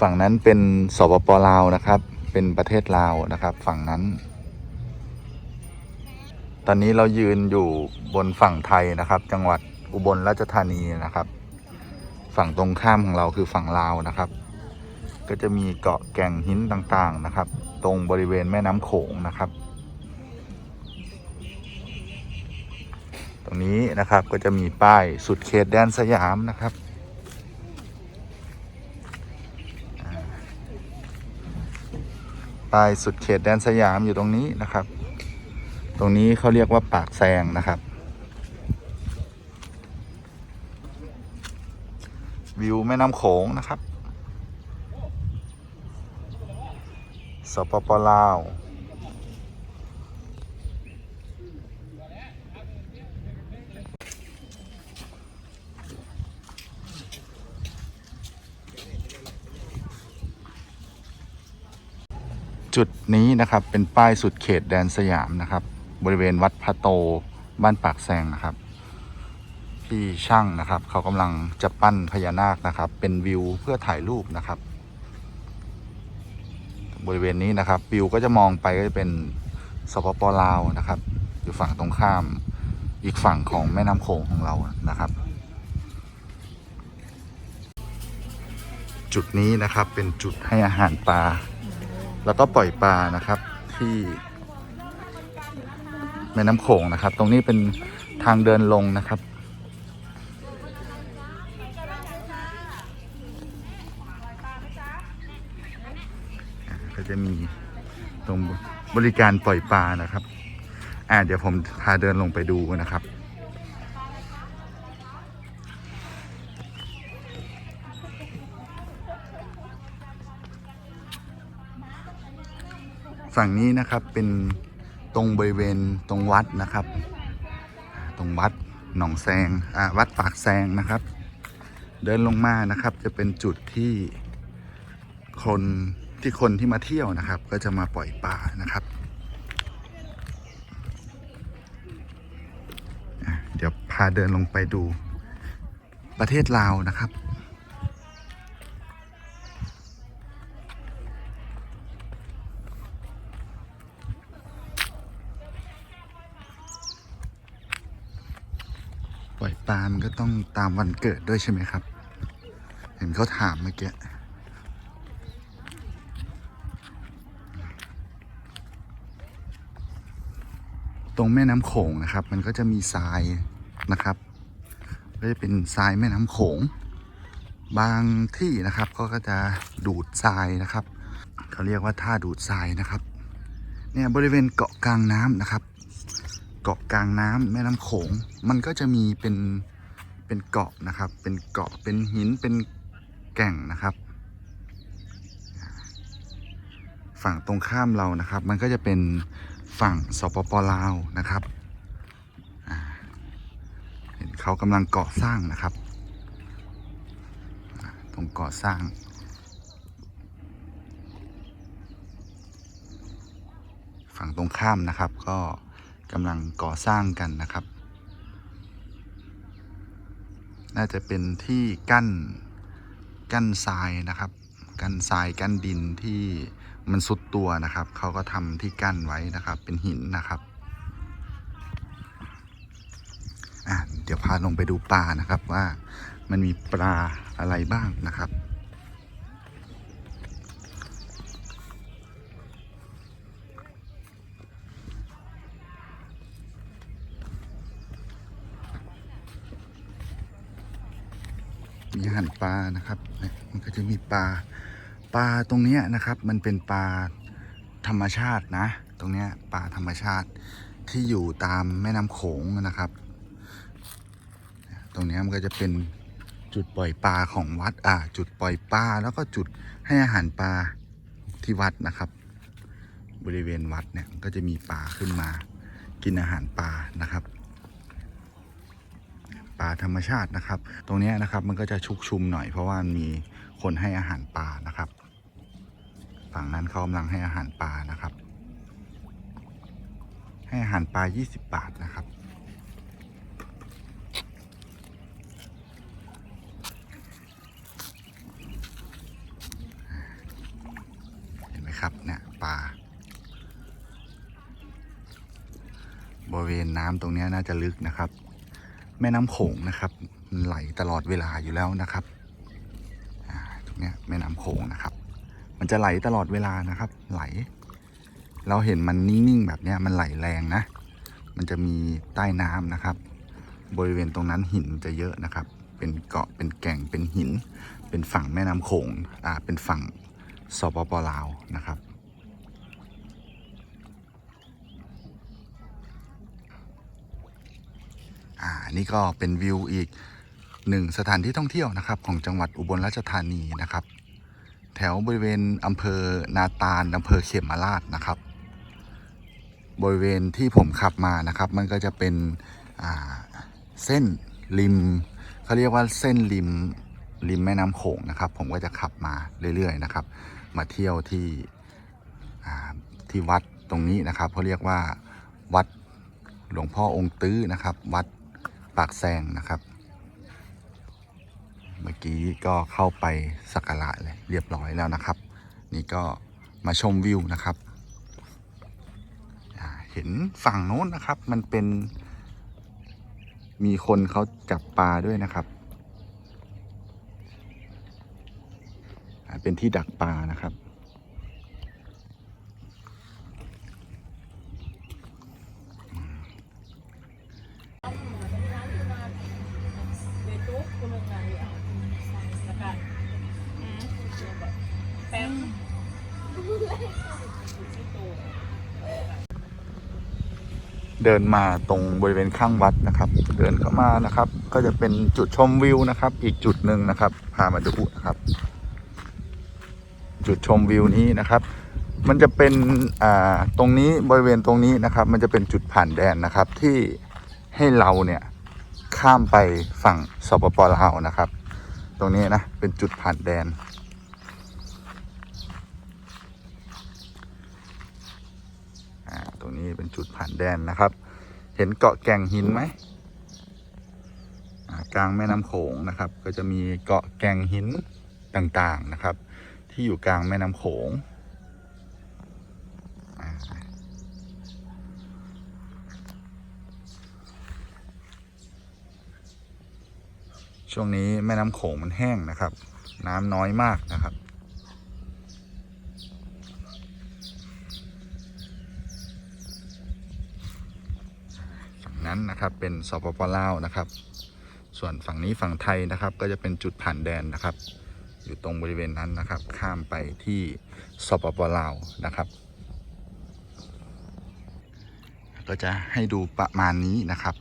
ฝั่งนั้นเป็นสปปลาวนะครับ เป็นประเทศลาวนะครับ ฝั่งนั้น ตอนนี้เรายืนอยู่บนฝั่งไทยนะครับ จังหวัดอุบลราชธานีนะครับ ฝั่งตรงข้ามของเราคือฝั่งลาวนะครับ ก็จะมีเกาะแก่งหินต่างๆนะครับ ตรงบริเวณแม่น้ำโขงนะครับ ตรงนี้นะครับก็จะมีป้ายสุดเขตแดนสยามนะครับอ่า ปลายสุดเขตแดนสยามอยู่ตรงนี้นะครับ ตรงนี้เขาเรียกว่าปากแซงนะครับ วิวแม่น้ำโขงนะครับ สปปลาว จุดนี้นะครับเป็นป้ายสุดเขตแดนสยามนะครับ บริเวณวัดพระโตบ้านปากแซงนะครับ พี่ช่างนะครับ เขากำลังจะปั้นพญานาคนะครับ เป็นวิวเพื่อถ่ายรูปนะครับ บริเวณนี้นะครับวิวก็จะมองไปก็จะเป็นสปปลาวนะครับ อยู่ฝั่งตรงข้ามอีกฝั่งของแม่น้ำโขงของเรานะครับ จุดนี้นะครับเป็นจุดให้อาหารปลา แล้วก็ปล่อยปลานะครับที่แม่น้ำโขงนะครับ ตรงนี้เป็นทางเดินลงนะครับ ก็จะมีตรงบริการปล่อยปลานะครับ อ่าเดี๋ยวผมพาเดินลงไปดูนะครับ ฝั่งนี้นะครับเป็นตรงบริเวณตรงวัดนะครับ ตรงวัดหนองแซงอ่าวัดปากแซงนะครับ เดินลงมานะครับจะเป็นจุดที่คนที่คนที่มาเที่ยวนะครับ ก็จะมาปล่อยปลานะครับเดี๋ยวพาเดินลงไปดูประเทศลาวนะครับ อยปลา มันก็ต้องตามวันเกิดด้วยใช่ไหมครับ เห็นเขาถามเมื่อกี้ตรงแม่น้ำโขงนะครับ มันก็จะมีทรายนะครับ ก็จะเป็นทรายแม่น้ำโขง บางที่นะครับก็ก็จะดูดทรายนะครับเขาเรียกว่าท่าดูดทรายนะครับ เนี่ยบริเวณเกาะกลางน้ำนะครับ เกาะกลางน้ำแม่น้ำโขง มันก็จะมีเป็นเป็นเกาะนะครับ เป็นเกาะเป็นหินเป็นแก่งนะครับ ฝั่งตรงข้ามเรานะครับ มันก็จะเป็นฝั่งสปปลาวนะครับเห็นเขากำลังก่อสร้างนะครับ ตรงก่อสร้างฝั่งตรงข้ามนะครับก็ กำลังก่อสร้างกันนะครับ น่าจะเป็นที่กั้นกั้นทรายนะครับ กั้นทรายกั้นดินที่มันสุดตัวนะครับ เขาก็ทำที่กั้นไว้นะครับ เป็นหินนะครับอะเดี๋ยวพาลงไปดูปลานะครับว่ามันมีปลาอะไรบ้างนะครับ มีอาหารปลานะครับ มันก็จะมีปลา ปลาตรงนี้นะครับ มันเป็นปลาธรรมชาตินะ ตรงนี้ปลาธรรมชาติที่อยู่ตามแม่น้ำโขงนะครับ ตรงนี้มันก็จะเป็นจุดปล่อยปลาของวัด อ่า จุดปล่อยปลาแล้วก็จุดให้อาหารปลาที่วัดนะครับ บริเวณวัดเนี่ยก็จะมีปลาขึ้นมา กินอาหารปลานะครับ ปลาธรรมชาตินะครับ ตรงนี้นะครับมันก็จะชุกชุมหน่อยเพราะว่ามีคนให้อาหารปลานะครับ ฝั่งนั้นเขากำลังให้อาหารปลานะครับ ให้อาหารปลา 20 บาทนะครับอ่าครับเนี่ยปลาบริเวณน้ำตรงนี้น่าจะลึกนะครับ แม่น้ำโขงนะครับไหลตลอดเวลาอยู่แล้วนะครับตรงเนี้ยแม่น้ำโขงนะครับ มันจะไหลตลอดเวลานะครับ ไหล เราเห็นมันนิ่งๆแบบเนี้ยมันไหลแรงนะ มันจะมีใต้น้ำนะครับ บริเวณตรงนั้นหินจะเยอะนะครับ เป็นเกาะเป็นแก่งเป็นหิน เป็นฝั่งแม่น้ำโขงอ่าเป็นฝั่งสปปลาวนะครับ อ่า นี่ก็เป็นวิวอีกหนึ่งสถานที่ท่องเที่ยวนะครับ ของจังหวัดอุบลราชธานีนะครับ แถวบริเวณอำเภอนาตาลอำเภอเขมราชนะครับ บริเวณที่ผมขับมานะครับ มันก็จะเป็นเส้นริมเขาเรียกว่าเส้นริมริมแม่น้ำโขงนะครับ ผมก็จะขับมาเรื่อยๆนะครับ มาเที่ยวที่ที่วัดตรงนี้นะครับเขาเรียกว่าวัดหลวงพ่อองค์ตื้อนะครับ วัด ปากแซงนะครับ เมื่อกี้ก็เข้าไปสักการะเลยเรียบร้อยแล้วนะครับ นี่ก็มาชมวิวนะครับ เห็นฝั่งโน้นนะครับ มันเป็น มีคนเขาจับปลาด้วยนะครับ เป็นที่ดักปลานะครับ เดินมาตรงบริเวณข้างวัดนะครับ เดินเข้ามานะครับ ก็จะเป็นจุดชมวิวนะครับ อีกจุดหนึ่งนะครับ พามาดูนะครับ จุดชมวิวนี้นะครับ มันจะเป็นอ่าตรงนี้บริเวณตรงนี้นะครับ มันจะเป็นจุดผ่านแดนนะครับ ที่ให้เราเนี่ยข้ามไปฝั่งสปปลาวนะครับ ตรงนี้นะเป็นจุดผ่านแดน อ่าตรง นี้เป็นจุดผ่านแดนนะครับ เห็นเกาะแก่งหินไหมกลางแม่น้ำโขงนะครับ ก็จะมีเกาะแก่งหินต่างๆนะครับ ที่อยู่กลางแม่น้ำโขงช่วงนี้แม่น้ำโขงมันแห้งนะครับ น้ำน้อยมากนะครับ นั้นนะครับเป็นสปปลาวนะครับ ส่วนฝั่งนี้ฝั่งไทยนะครับก็จะเป็นจุดผ่านแดนนะครับ อยู่ตรงบริเวณนั้นนะครับ ข้ามไปที่สปปลาวนะครับ ก็จะให้ดูประมาณนี้นะครับ